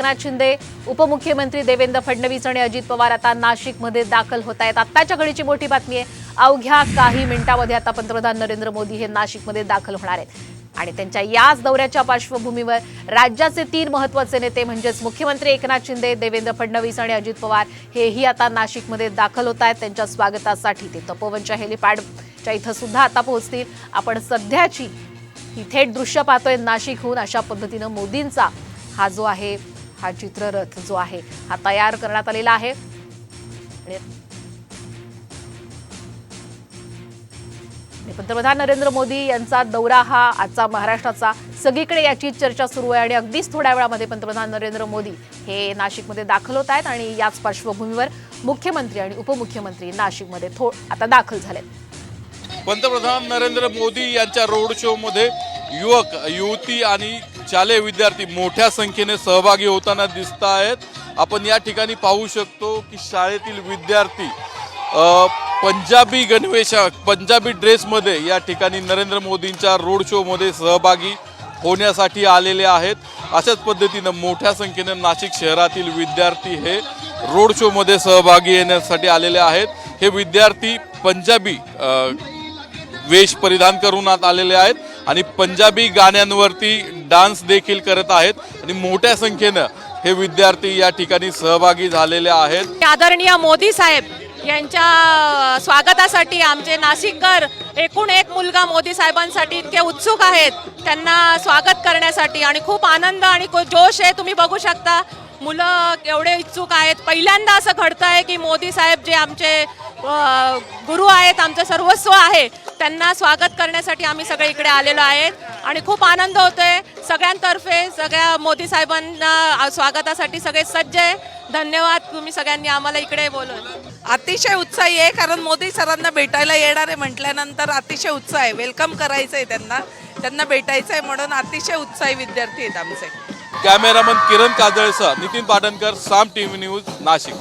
एकनाथ शिंदे उपमुख्यमंत्री देवेंद्र फडणवीस आणि अजित पवार आता नाशिकमध्ये दाखल होत आहेत. आत्ताच्या घडीची मोठी बातमी आहे अवघ्या काही मिनिटांमध्ये आता पंतप्रधान नरेंद्र मोदी हे नाशिकमध्ये दाखल होणार आहेत. आणि त्यांच्या याच दौऱ्याच्या पार्श्वभूमीवर राज्याचे तीन महत्त्वाचे नेते म्हणजेच मुख्यमंत्री एकनाथ शिंदे देवेंद्र फडणवीस आणि अजित पवार हेही आता नाशिकमध्ये दाखल होत आहेत. त्यांच्या स्वागतासाठी ते तपोवनच्या हेलिपॅडच्या इथं सुद्धा आता पोहोचतील. आपण सध्याची ही थेट दृश्य पाहतोय नाशिकहून. अशा पद्धतीनं मोदींचा हा जो आहे हा चित्ररथ जो आहे हा तयार करण्यात आलेला आहे. पंतप्रधान नरेंद्र मोदी यांचा दौरा हा आजचा महाराष्ट्राचा. सगळीकडे याची चर्चा सुरू आहे आणि अगदीच थोड्या वेळामध्ये पंतप्रधान नरेंद्र मोदी हे नाशिकमध्ये दाखल होत आहेत आणि याच पार्श्वभूमीवर मुख्यमंत्री आणि उपमुख्यमंत्री नाशिकमध्ये थो आता दाखल झालेत. पंतप्रधान नरेंद्र मोदी यांच्या रोड शो मध्ये युवक युवती आणि शालेय विद्यार्थी मोठ्या संख्येने सहभागी होताना दिसत आहेत. आपण या ठिकाणी पाहू शकतो की शाळेतील विद्यार्थी पंजाबी गणवेशा पंजाबी ड्रेसमध्ये या ठिकाणी नरेंद्र मोदींच्या रोड शोमध्ये सहभागी होण्यासाठी आलेले आहेत. अशाच पद्धतीनं मोठ्या संख्येने नाशिक शहरातील विद्यार्थी हे रोड शोमध्ये सहभागी येण्यासाठी आलेले आहेत. हे विद्यार्थी पंजाबी वेश परिधान करून आलेले आहेत आणि पंजाबी गाण्यांवरती डान्स देखील करत आहेत आणि मोठ्या संख्येनं हे विद्यार्थी या ठिकाणी सहभागी झालेले आहेत. आदरणीय मोदी साहेब यांच्या स्वागतासाठी आमचे नाशिककर एकूण एक मुलगा मोदी साहेबांसाठी इतके उत्सुक आहेत. त्यांना स्वागत करण्यासाठी आणि खूप आनंद आणि जोश आहे. तुम्ही बघू शकता मुलं एवढे इच्छुक आहेत. पहिल्यांदा असं घडतं आहे की मोदी साहेब जे आमचे गुरु आहेत आमचं सर्वस्व आहे. त्यांना स्वागत करण्यासाठी आम्ही सगळे इकडे आलेलो आहेत. आणि खूप आनंद होतोय. सगळ्यांतर्फे सगळ्या मोदी साहेबांना स्वागतासाठी सगळे सज्ज आहे. धन्यवाद. तुम्ही सगळ्यांनी आम्हाला इकडे बोलवलं. अतिशय उत्साही आहे कारण मोदी सरांना भेटायला येणार आहे म्हटल्यानंतर अतिशय उत्साह आहे. वेलकम करायचं आहे त्यांना. त्यांना भेटायचं आहे म्हणून अतिशय उत्साही विद्यार्थी आहेत आमचे. कॅमेरामन किरण काजळसह नितीन पाटणकर साम टीव्ही न्यूज नाशिक